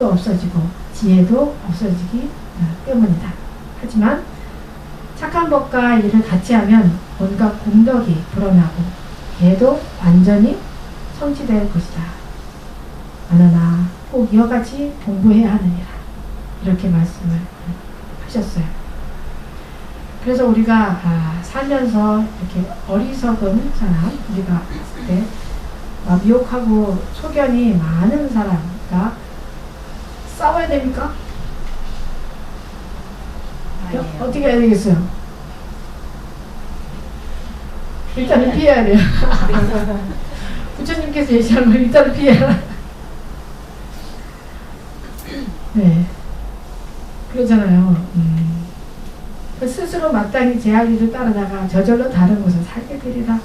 없어지고 지혜도 없어지기 때문이다. 하지만 착한 법과 일을 같이 하면 온갖 공덕이 불어나고 개도 완전히 성취될 것이다. 하나 꼭 이어같이 공부해야 하느니라. 이렇게 말씀을 하셨어요. 그래서 우리가 아, 살면서 이렇게 어리석은 사람, 우리가 네, 아, 미혹하고 소견이 많은 사람과 싸워야 됩니까? 아니에요. 어떻게 해야 되겠어요? 일단은 피해야 돼요. 부처님께서 예시하는 걸 일단은 피해라. 네. 그러잖아요. 음. 그 스스로 마땅히 제 할 일을 따르다가 저절로 다른 곳을 살게 되리라.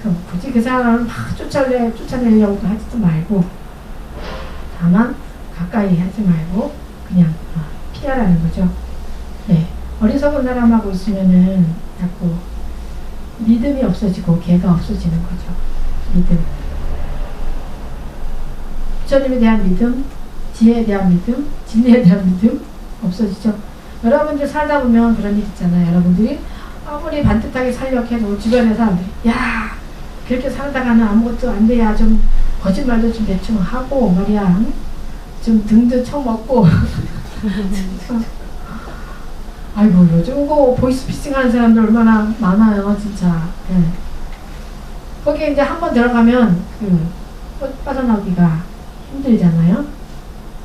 그럼 굳이 그 사람을 막 쫓아내, 쫓아내려고 하지도 말고, 다만 가까이 하지 말고, 그냥 어, 피하라는 거죠. 네. 어리석은 사람하고 있으면은 자꾸 믿음이 없어지고 개가 없어지는 거죠. 믿음. 부처님에 대한 믿음, 지혜에 대한 믿음, 진리에 대한 믿음 없어지죠. 여러분들 살다 보면 그런 일 있잖아요. 여러분들이 아무리 반듯하게 살려고 해도 주변의 사람들이 야 그렇게 살다가는 아무것도 안 돼야 좀 거짓말도 좀 대충 하고 말이야 좀 등도 쳐먹고 아이고 요즘 그 보이스피싱 하는 사람들 얼마나 많아요 진짜 예. 거기에 이제 한 번 들어가면 그 빠- 빠져나오기가 힘들잖아요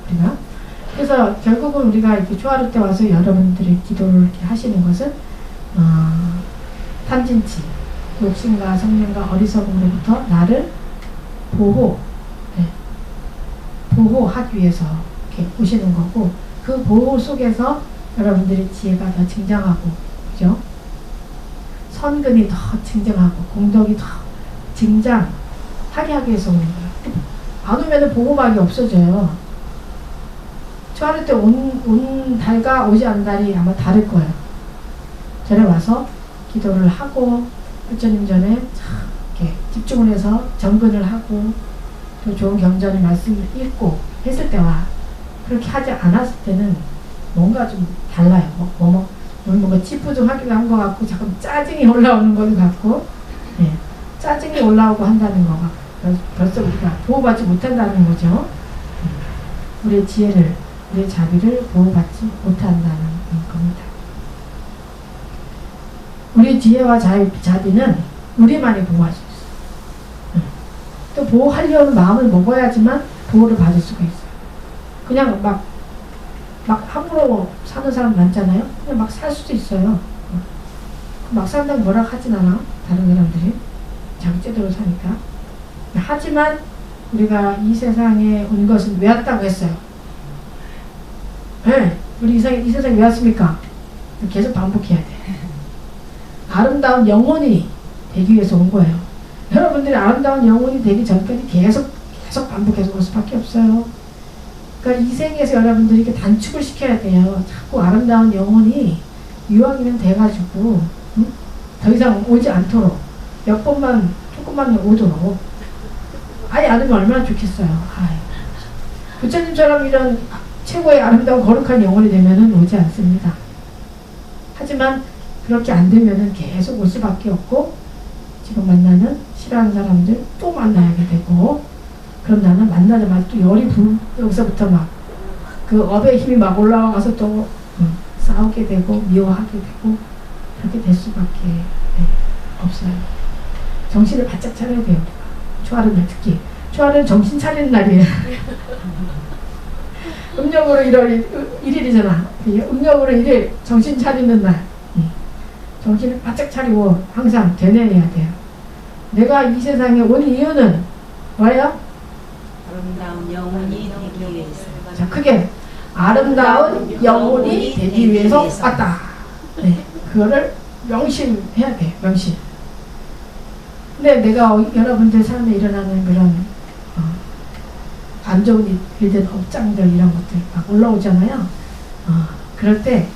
우리가 그래서 결국은 우리가 이렇게 초하루 때 와서 여러분들이 기도를 이렇게 하시는 것은 어, 탐진치 욕심과 성령과 어리석음으로부터 나를 보호 예. 보호하기 위해서 이렇게 오시는 거고 그 보호 속에서 여러분들의 지혜가 더 증장하고, 그죠? 선근이 더 증장하고, 공덕이 더 증장하게 하기 위해서 오는 거예요. 안 오면 보호막이 없어져요. 초하루 때 온, 온 달과 오지 않은 달이 아마 다를 거예요. 전에 와서 기도를 하고, 부처님 전에 참 이렇게 집중을 해서 정근을 하고, 또 좋은 경전의 말씀을 읽고 했을 때와 그렇게 하지 않았을 때는 뭔가 좀 달라요. 뭐, 뭐, 뭐, 뭔가 찌뿌둥하기도 한 것 같고, 자꾸 짜증이 올라오는 것 같고, 예. 짜증이 올라오고 한다는 거가 벌- 벌써 우리가 보호받지 못한다는 거죠. 음. 우리의 지혜를, 우리의 자비를 보호받지 못한다는 겁니다. 우리의 지혜와 자, 자비는 우리만이. 음. 또 보호하려는 마음을 먹어야지만 보호를 받을 수가 있어요. 그냥 막 막 함부로 사는 사람 많잖아요. 그냥 막 살 수도 있어요. 막 산다고 뭐라 하진 않아. 다른 사람들이. 자기 제대로 사니까. 하지만 우리가 이 세상에 온 것은 왜 왔다고 했어요? 네. 우리 이 세상에, 이 세상에 왜 왔습니까? 계속 반복해야 돼. 아름다운 영혼이 되기 위해서 온 거예요. 여러분들이 아름다운 영혼이 되기 전까지 계속, 계속 반복해서 올 수밖에 없어요. 그러니까 이 생에서 여러분들이 이렇게 단축을 시켜야 돼요. 자꾸 아름다운 영혼이 유황이면 돼가지고 응? 더 이상 오지 않도록 몇 번만 조금만 오도록 아예 안 오면 얼마나 좋겠어요. 아이. 부처님처럼 이런 최고의 아름다운 거룩한 영혼이 되면은 오지 않습니다. 하지만 그렇게 안 되면은 계속 올 수밖에 없고 지금 만나는 싫어하는 사람들 또 만나게 되고 그럼 나는 만나자마자 또 열이 불, 여기서부터 막, 그 업의 힘이 막 올라와서 또, 음, 싸우게 되고, 미워하게 되고, 그렇게 될 수밖에 네, 없어요. 정신을 바짝 차려야 돼요, 우리가. 초하루는 특히. 초하루는 정신 차리는 날이에요. 음력으로 1월 1일이잖아. 음력으로 1일, 정신 차리는 날. 음. 정신을 바짝 차리고 항상 되뇌어야 돼요. 내가 이 세상에 온 이유는 뭐예요? 아름다운 영혼이 되기 위해서. 자, 크게 아름다운 영혼이 되기 위해서 왔다. 네, 그거를 명심해야 돼, 명심. 근데 내가 어- 여러분들 삶에 일어나는 그런 어, 안 좋은 일- 일들, 업장들 이런 것들 막 올라오잖아요. 어, 그럴 때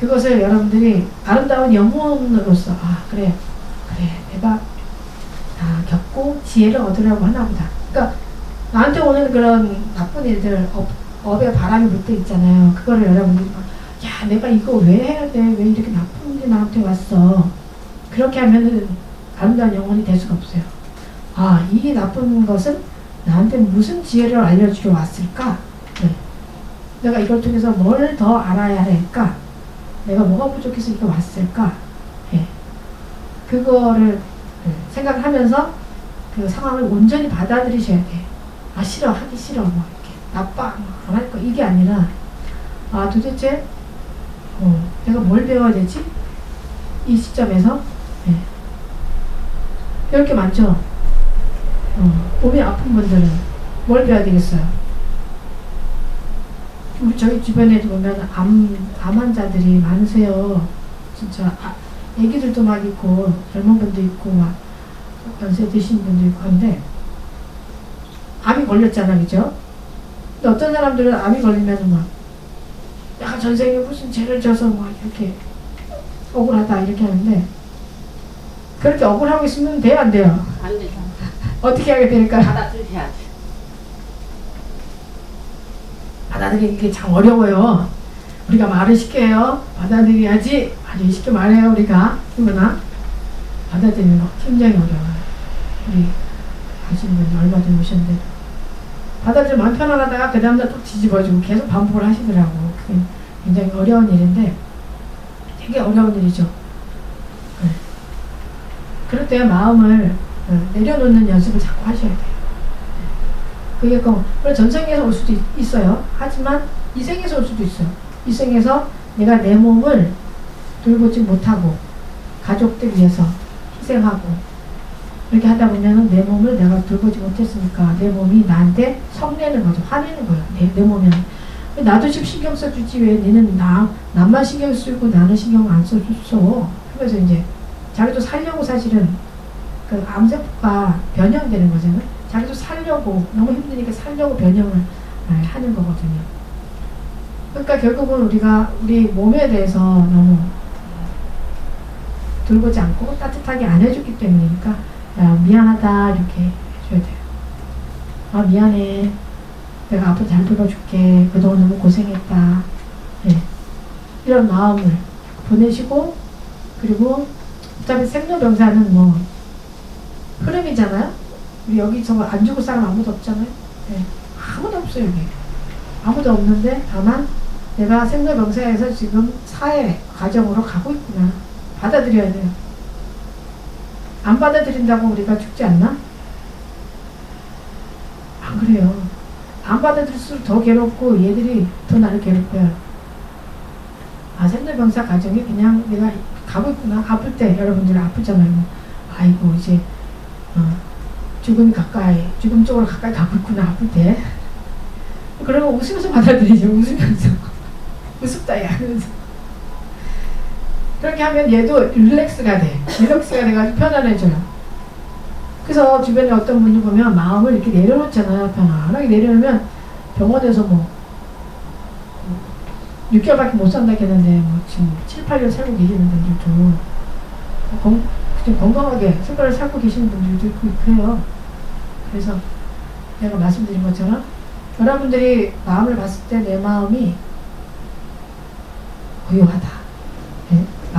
그것을 여러분들이 아름다운 영혼으로서 아 그래, 그래, 내가 다 겪고 지혜를 얻으려고 하나 보다. 그러니까 나한테 오는 그런 나쁜 일들, 업, 업에 바람이 불 때 있잖아요. 그거를 여러분들이 막, 야, 내가 이거 왜 해야 돼? 왜 이렇게 나쁜 일이 나한테 왔어? 그렇게 하면은 아름다운 영혼이 될 수가 없어요. 아, 이 나쁜 것은 나한테 무슨 지혜를 알려주려 왔을까? 네. 내가 이걸 통해서 뭘 더 알아야 할까? 내가 뭐가 부족해서 이거 왔을까? 예. 그거를 예, 생각을 하면서 그 상황을 온전히 받아들이셔야 돼. 아, 싫어. 하기 싫어. 뭐, 이렇게. 나빠. 안할 거. 이게 아니라, 아, 도대체, 어, 내가 뭘 배워야 되지? 이 시점에서, 예. 배울 게 많죠? 어, 몸이 아픈 분들은 뭘 배워야 되겠어요? 우리 저희 주변에도 보면 암, 암 환자들이 많으세요. 진짜, 아, 애기들도 막 있고, 젊은 분도 있고, 막, 연세 드신 분도 있고 한데, 암이 걸렸잖아, 그죠? 근데 어떤 사람들은 암이 걸리면 막, 내가 전생에 무슨 죄를 져서 막 이렇게 억울하다, 이렇게 하는데, 그렇게 억울하고 있으면 돼요, 안 돼요? 안 돼. 어떻게 하게 될까요? 받아들여야지. 받아들이는 게 참 어려워요. 우리가 말을 쉽게 해요. 받아들여야지. 아주 쉽게 말해요, 우리가. 그러나, 받아들이는 거 굉장히 어려워요. 우리 아시는 분이 얼마 전에 오셨는데, 받아들이면 마음 편안하다가 그 다음날 또 뒤집어지고 계속 반복을 하시더라고. 그게 굉장히 어려운 일인데, 되게 어려운 일이죠. 네. 그럴 때 마음을 어, 내려놓는 연습을 자꾸 하셔야 돼요. 그게 그 물론 전생에서 올 수도 있, 있어요. 하지만 이 생에서 올 수도 있어요. 이 생에서 내가 내 몸을 돌보지 못하고 가족들 위해서 희생하고 이렇게 하다 보면은 내 몸을 내가 돌보지 못했으니까 내 몸이 나한테 성내는 거죠. 화내는 거예요. 내, 내 몸이 나도 좀 신경 써주지 왜 너는 나 나만 신경 쓰고 나는 신경 안 써줬어. 그래서 이제 자기도 살려고 사실은 그 암세포가 변형되는 거잖아요. 자기도 살려고 너무 힘드니까 살려고 변형을 아, 하는 거거든요. 그러니까 결국은 우리가 우리 몸에 대해서 너무 돌보지 않고 따뜻하게 안 해줬기 때문이니까 야, 미안하다 이렇게 해줘야 돼요. 아 미안해. 내가 앞으로 잘 돌봐줄게. 그동안 너무 고생했다. 네. 이런 마음을 보내시고 그리고 어차피 생로병사는 뭐 흐름이잖아요. 우리 여기 저거 안 죽을 사람 아무도 없잖아요. 네. 아무도 없어요 여기. 아무도 없는데 다만 내가 생로병사에서 지금 사회 가정으로 가고 있구나. 받아들여야 돼요. 안 받아들인다고 우리가 죽지 않나? 안 그래요. 안 받아들일수록 더 괴롭고 얘들이 더 나를 괴롭혀요. 아, 생로병사 가정이 그냥 내가 가고 있구나. 아플 때 여러분들 아프잖아요. 아이고 이제 어, 죽음이 가까이, 죽음 쪽으로 가까이 가고 있구나, 아플 때. 그러면 웃으면서 받아들이죠, 웃으면서. 우습다, 야, 하면서. 그렇게 하면 얘도 릴렉스가 돼. 릴렉스가 돼가지고 편안해져요. 그래서 주변에 어떤 분이 보면 마음을 이렇게 내려놓잖아요. 편안하게 내려놓으면 병원에서 뭐, 6개월밖에 못 산다겠는데, 뭐, 지금 7, 8년 살고 계시는 분들도, 건, 좀 건강하게 생활을 살고 계시는 분들도 있고 그래요. 그래서 내가 말씀드린 것처럼 여러분들이 마음을 봤을 때 내 마음이 고요하다.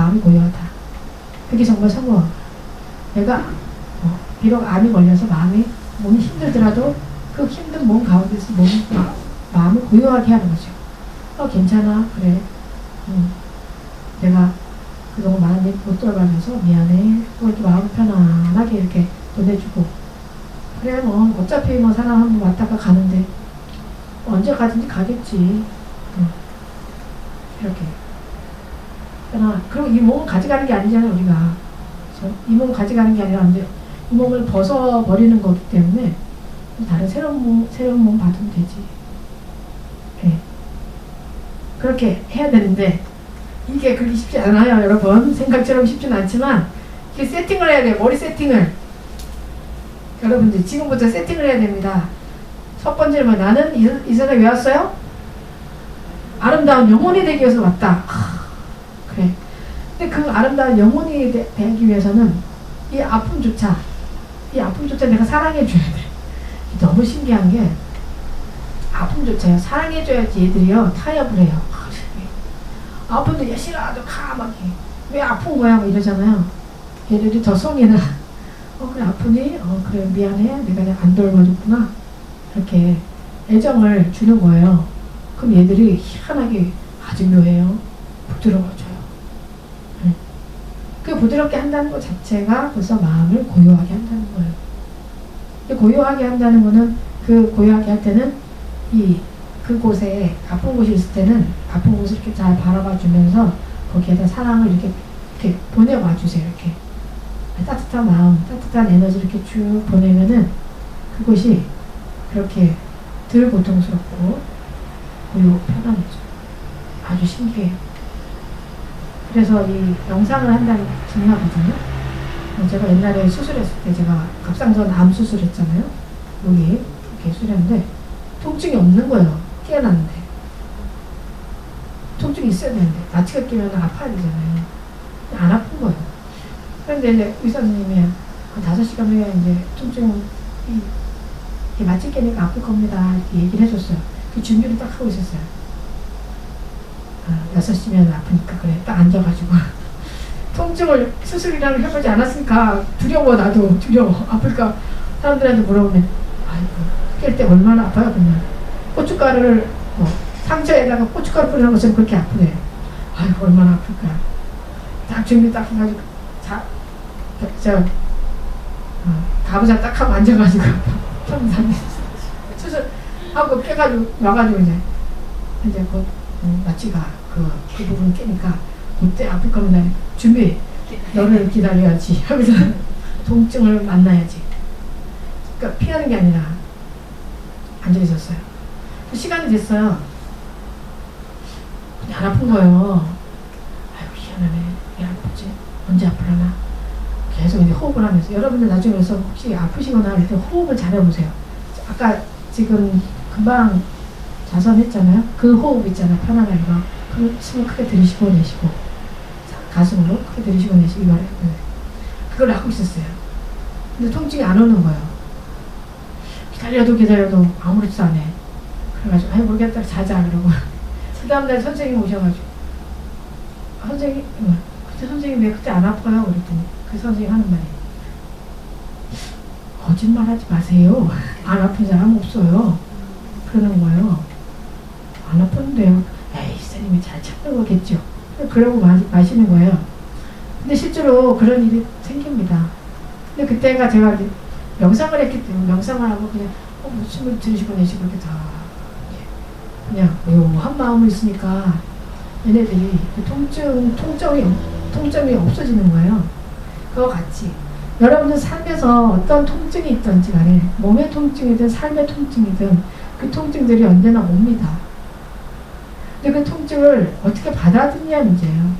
네, 마음이 고요하다. 그게 정말 성공. 내가 어, 비록 암이 걸려서 마음이 몸이 힘들더라도 그 힘든 몸 가운데서 몸 마, 마음을 고요하게 하는 거죠. 어 괜찮아 그래. 음, 내가 그동안 많이 못 돌아가면서 미안해. 또 이렇게 마음 편안하게 이렇게 보내주고. 그래, 뭐, 어차피 뭐 사람 한번 왔다가 가는데, 언제 가든지 가겠지. 응. 이렇게. 그러나, 그리고 이 몸을 가져가는 게 아니잖아요, 우리가. 그래서 이 몸을 가져가는 게 아니라. 이 몸을 벗어버리는 거기 때문에, 다른 새로운 몸, 새로운 몸 받으면 되지. 예. 그렇게 해야 되는데, 이게 그렇게 쉽지 않아요, 여러분. 생각처럼 쉽지는 않지만, 이게 세팅을 해야 돼요, 머리 세팅을. 여러분들, 지금부터 세팅을 해야 됩니다. 첫 번째는 나는 이, 이 세상에 왜 왔어요? 아름다운 영혼이 되기 위해서 왔다. 근데 그 아름다운 영혼이 되, 되기 위해서는 이 아픔조차, 이 아픔조차 내가 사랑해 줘야 돼. 너무 신기한 게 아픔조차요 사랑해줘야지 얘들이요 타협을 해요. 아픈데 야 싫어도 가만히 왜 아픈 거야 뭐 이러잖아요. 얘들이 더 성이나 어 그래 아프니? 어 그래 미안해 내가 그냥 안 돌봐줬구나 이렇게 애정을 주는 거예요. 그럼 얘들이 희한하게 아주 묘해요. 부드러워져요. 네. 그 부드럽게 한다는 것 자체가 벌써 마음을 고요하게 한다는 거예요. 이 고요하게 한다는 거는 그 고요하게 할 때는 이 그곳에 아픈 곳이 있을 때는 아픈 곳을 이렇게 잘 바라봐 주면서 거기에다 사랑을 이렇게 이렇게 보내와 주세요. 이렇게 따뜻한 마음, 따뜻한 에너지 이렇게 쭉 보내면은 그곳이 그렇게 덜 고통스럽고 고요 편안해져. 아주 신기해요. 그래서 이 명상을 한다는 게 중요하거든요. 어, 제가 옛날에 수술했을 때 제가 갑상선 암 수술했잖아요. 여기 이렇게 수술했는데 통증이 없는 거예요. 깨어났는데. 통증이 있어야 되는데 마취가 끼면 아파야 되잖아요. 안 아픈 거예요. 그런데 이제 의사 선생님이 한 5시간 후에 이제 통증 이, 이 마취 끼니까 아플 겁니다. 이렇게 얘기를 해줬어요. 그 준비를 딱 하고 있었어요. 아, 6시면 아프니까 그래. 딱 앉아가지고. 통증을 수술이라는 걸 해보지 않았으니까 두려워 나도. 두려워. 아플까? 사람들한테 물어보면 아이고 깰 때 얼마나 아파요 그냥. 고춧가루를 뭐 상처에다가 고춧가루 뿌리는 것처럼 그렇게 아프네. 아이고 얼마나 아플까. 딱 준비 딱 해가지고 자, 저 어, 가부장 딱 하고 앉아가지고 평상 수술하고 깨가지고 와가지고 이제 이제 그 음, 마취가 그, 그 부분 깨니까 그때 아플 거면 난 준비 너를 기다려야지 하면서 통증을 만나야지. 그러니까 피하는 게 아니라 앉아 있었어요. 그 시간이 됐어요. 근데 안 아픈 거예요. 아이고 희한하네. 왜 아프지? 언제 아플라나? 계속 이제 호흡을 하면서. 여러분들 나중에 혹시 아프시거나 할 때 호흡을 잘 해보세요. 아까 지금 금방 자선했잖아요 그 호흡 있잖아요 편안한 거그 숨을 크게 들이쉬고 내쉬고 가슴으로 크게 들이쉬고 내쉬고 이거를 네. 그걸 하고 있었어요. 근데 통증이 안 오는 거예요. 기다려도 기다려도 아무렇지도 않아. 그래가지고 아이 모르겠다 자자 그러고 그 다음날 선생님 오셔가지고 아, 선생님 응. 그때 선생님 왜 그때 안 아파요? 그랬더니 그 선생님 하는 말이 거짓말 하지 마세요. 안 아픈 사람 없어요. 그러는 거예요. 안 아픈데요. 에이 선생님이 잘 참는 거겠죠. 그러고 마, 마시는 거예요. 근데 실제로 그런 일이 생깁니다. 근데 그때가 제가 명상을 했기 때문에 명상을 하고 그냥 어, 뭐 숨을 들이쉬고 내쉬고 이렇게 다 그냥 묘한 마음을 있으니까 얘네들이 그 통증, 통점이, 통점이 없어지는 거예요. 그와 같이 여러분들 삶에서 어떤 통증이 있던지 간에 몸의 통증이든 삶의 통증이든 그 통증들이 언제나 옵니다. 근데 그 통증을 어떻게 받아들이냐 문제예요.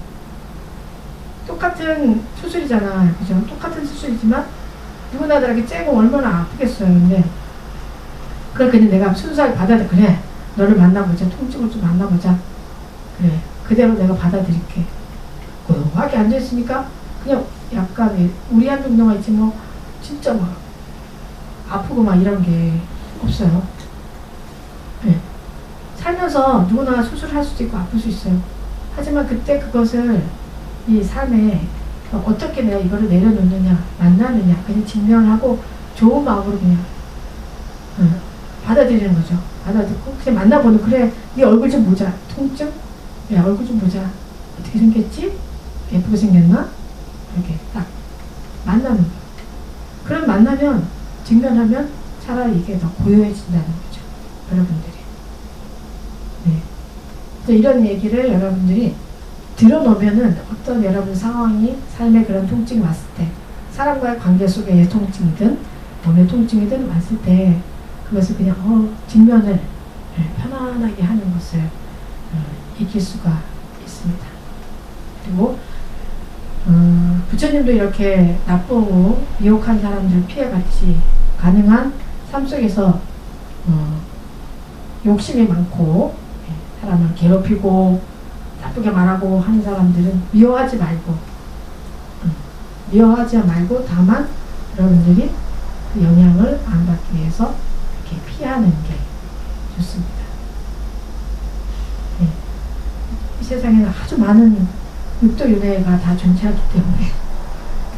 똑같은 수술이잖아. 그죠? 똑같은 수술이지만 누구나 다르게 째고 얼마나 아프겠어요. 근데 그걸 그냥 내가 순수하게 받아들 그래. 너를 만나보자. 통증을 좀 만나보자. 그래. 그대로 내가 받아들일게. 고요하게 앉아있으니까 그냥 약간 우리 한 정도가 있지 뭐 진짜 막 아프고 막 이런 게 없어요. 네. 살면서 누구나 수술할 수도 있고 아플 수 있어요. 하지만 그때 그것을 이 삶에 어떻게 내가 이거를 내려놓느냐, 만나느냐, 그냥 직면하고 좋은 마음으로 그냥 응, 받아들이는 거죠. 받아들고 그냥 만나보는 그래, 네 얼굴 좀 보자. 통증? 야 얼굴 좀 보자. 어떻게 생겼지? 예쁘게 생겼나? 이렇게 딱 만나는 거. 그럼 만나면 직면하면 차라리 이게 더 고요해진다는 거죠. 여러분들이. 이런 얘기를 여러분들이 들어놓으면은 어떤 여러분 상황이 삶에 그런 통증이 왔을 때 사람과의 관계 속의 통증이든 몸의 통증이든 왔을 때 그것을 그냥 어, 직면을 네, 편안하게 하는 것을 어, 익힐 수가 있습니다. 그리고 어, 부처님도 이렇게 나쁘고 미혹한 사람들 피해갔지 가능한 삶 속에서 어, 욕심이 많고 예, 사람을 괴롭히고 나쁘게 말하고 하는 사람들은 미워하지 말고 음, 미워하지 말고 다만 여러분들이 그 영향을 안 받기 위해서 피하는 게 좋습니다. 네. 이 세상에는 아주 많은 육도 윤회가 다 존재하기 때문에